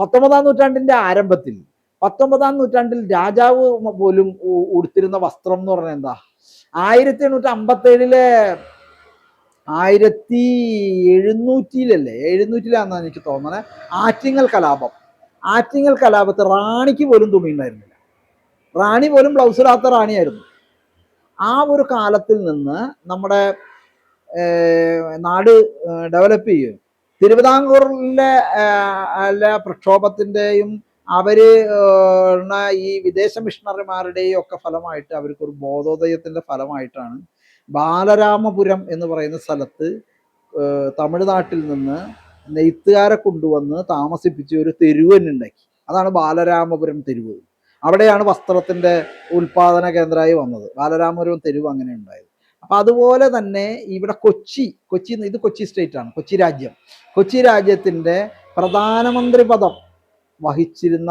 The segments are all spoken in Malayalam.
പത്തൊമ്പതാം നൂറ്റാണ്ടിന്റെ ആരംഭത്തിൽ പത്തൊമ്പതാം നൂറ്റാണ്ടിൽ രാജാവ് പോലും ഉടുത്തിരുന്ന വസ്ത്രം എന്ന് പറഞ്ഞാൽ എന്താ? ആയിരത്തി എണ്ണൂറ്റി അമ്പത്തി ഏഴിലെ ആയിരത്തി എഴുന്നൂറ്റിയിലല്ലേ എഴുന്നൂറ്റിലാണെന്നാണ് എനിക്ക് തോന്നുന്നത് ആറ്റിങ്ങൽ കലാപം. ആറ്റിങ്ങൽ കലാപത്ത് റാണിക്ക് പോലും തുണി ഉണ്ടായിരുന്നില്ല. റാണി പോലും ബ്ലൗസിലാത്ത റാണിയായിരുന്നു. ആ ഒരു കാലത്തിൽ നിന്ന് നമ്മുടെ നാട് ഡെവലപ്പ് ചെയ്യും തിരുവിതാംകൂറിലെ പ്രക്ഷോഭത്തിന്റെയും അവർ ഈ വിദേശ മിഷണറിമാരുടെയും ഒക്കെ ഫലമായിട്ട് അവർക്കൊരു ബോധോദയത്തിന്റെ ഫലമായിട്ടാണ് ബാലരാമപുരം എന്ന് പറയുന്ന സ്ഥലത്ത് തമിഴ്നാട്ടിൽ നിന്ന് നെയ്ത്തുകാരെ കൊണ്ടുവന്ന് താമസിപ്പിച്ച് ഒരു തെരുവനുണ്ടാക്കി അതാണ് ബാലരാമപുരം തെരുവ്. അവിടെയാണ് വസ്ത്രത്തിന്റെ ഉൽപാദന കേന്ദ്രമായി വന്നത്. ബാലരാമപുരം തെരുവ് അങ്ങനെ ഉണ്ടായത്. അപ്പൊ അതുപോലെ തന്നെ ഇവിടെ കൊച്ചി കൊച്ചി ഇത് കൊച്ചി സ്റ്റേറ്റ് ആണ് കൊച്ചി രാജ്യം. കൊച്ചി രാജ്യത്തിന്റെ പ്രധാനമന്ത്രി പദം വഹിച്ചിരുന്ന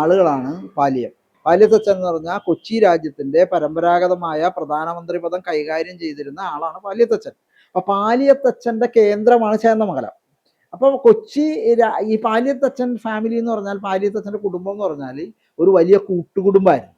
ആളുകളാണ് പാലിയം. പാലിയത്തച്ഛൻ എന്ന് പറഞ്ഞാൽ കൊച്ചി രാജ്യത്തിന്റെ പരമ്പരാഗതമായ പ്രധാനമന്ത്രി പദം കൈകാര്യം ചെയ്തിരുന്ന ആളാണ് പാലിയത്തച്ഛൻ അപ്പൊ പാലിയത്തച്ഛന്റെ കേന്ദ്രമാണ് ചേന്നമംഗലം. അപ്പൊ കൊച്ചി ഈ പാലിയത്തച്ഛൻ ഫാമിലി എന്ന് പറഞ്ഞാൽ പാലിയത്തച്ഛന്റെ കുടുംബം എന്ന് പറഞ്ഞാൽ ഒരു വലിയ കൂട്ടുകുടുംബമായിരുന്നു.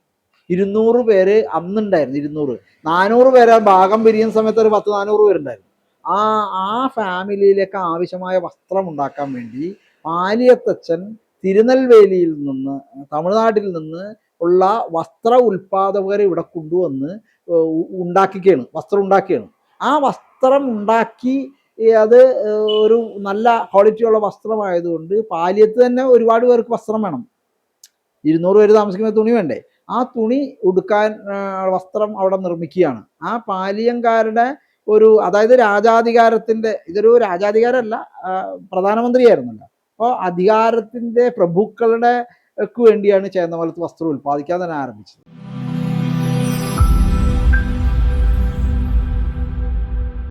ഇരുന്നൂറ് പേര് അന്നുണ്ടായിരുന്നു ഇരുന്നൂറ്. നാനൂറ് പേരെ ഭാഗം പിരിയുന്ന സമയത്ത് ഒരു പത്ത് നാനൂറ് പേരുണ്ടായിരുന്നു. ആ ആ ഫാമിലിയിലേക്ക് ആവശ്യമായ വസ്ത്രം ഉണ്ടാക്കാൻ വേണ്ടി പാലിയത്തച്ഛൻ തിരുനെൽവേലിയിൽ നിന്ന് തമിഴ്നാട്ടിൽ നിന്ന് ഉള്ള വസ്ത്ര ഉൽപാദകരെ ഇവിടെ കൊണ്ടുവന്ന് ഉണ്ടാക്കിക്കുകയാണ് വസ്ത്രം ഉണ്ടാക്കുകയാണ് ആ വസ്ത്രം ഉണ്ടാക്കി അത് ഒരു നല്ല ക്വാളിറ്റിയുള്ള വസ്ത്രമായതുകൊണ്ട് പാലിയത്ത് തന്നെ ഒരുപാട് പേർക്ക് വസ്ത്രം വേണം. ഇരുന്നൂറ് പേര് താമസിക്കുന്ന തുണി വേണ്ടേ? ആ തുണി ഉടുക്കാൻ വസ്ത്രം അവിടെ നിർമ്മിക്കുകയാണ്. ആ പാലിയങ്കാരുടെ ഒരു അതായത് രാജാധികാരത്തിന്റെ ഇതൊരു രാജാധികാരമല്ല പ്രധാനമന്ത്രിയായിരുന്നല്ലോ. അപ്പോൾ അധികാരത്തിന്റെ പ്രഭുക്കളുടെ ക്ക് വേണ്ടിയാണ് ചേന്നമലത്ത് വസ്ത്രം ഉൽപ്പാദിക്കാൻ തന്നെ ആരംഭിച്ചത്.